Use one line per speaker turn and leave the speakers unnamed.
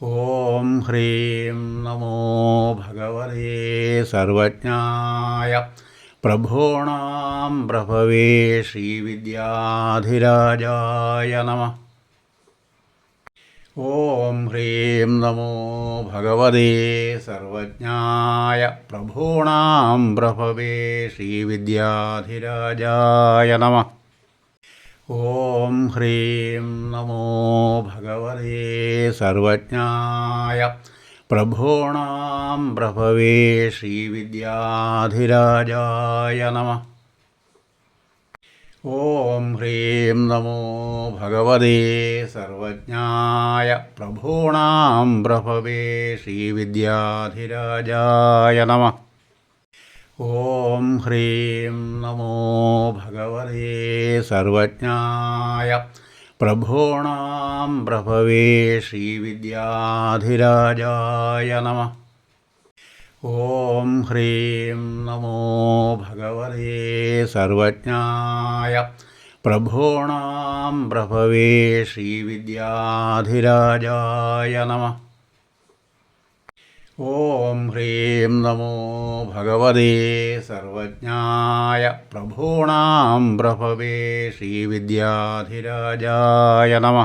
ഓം ഹ്രീം നമോ ഭഗവതേ സർവജ്ഞായ പ്രഭൂണാം പ്രഭവേ ശ്രീവിദ്യാധിരാജായ നമ ഓം ഹ്രീം നമോ ഭഗവതേ സർവജ്ഞായ പ്രഭൂണാം പ്രഭവേ ശ്രീവിദ്യാധിരാജായ നമ ഓം ഹ്രീം നമോ ഭഗവതേ സർവജ്ഞായ പ്രഭോണാം പ്രഭവേ ശ്രീവിദ്യാധിരാജായ നമ. ഓം ഹ്രീം നമോ ഭഗവതേ സർവജ്ഞായ പ്രഭോണാം പ്രഭവേ ശ്രീവിദ്യാധിരാജായ നമ. ഓം ഹ്രീം നമോ ഭഗവതേ സർവജ്ഞായ പ്രഭൂണാം പ്രഭവേ ശ്രീവിദ്യാധിരാജായ നമ. ഓം ഹ്രീം നമോ ഭഗവതേ സർവജ്ഞായ പ്രഭൂണാം പ്രഭവേ ശ്രീവിദ്യാധിരാജായ നമ. ഓം ഹ്രീം നമോ ഭഗവതേ സർവജ്ഞായ പ്രഭൂണാം പ്രഭവേ ശ്രീവിദ്യാധിരാജായ നമ.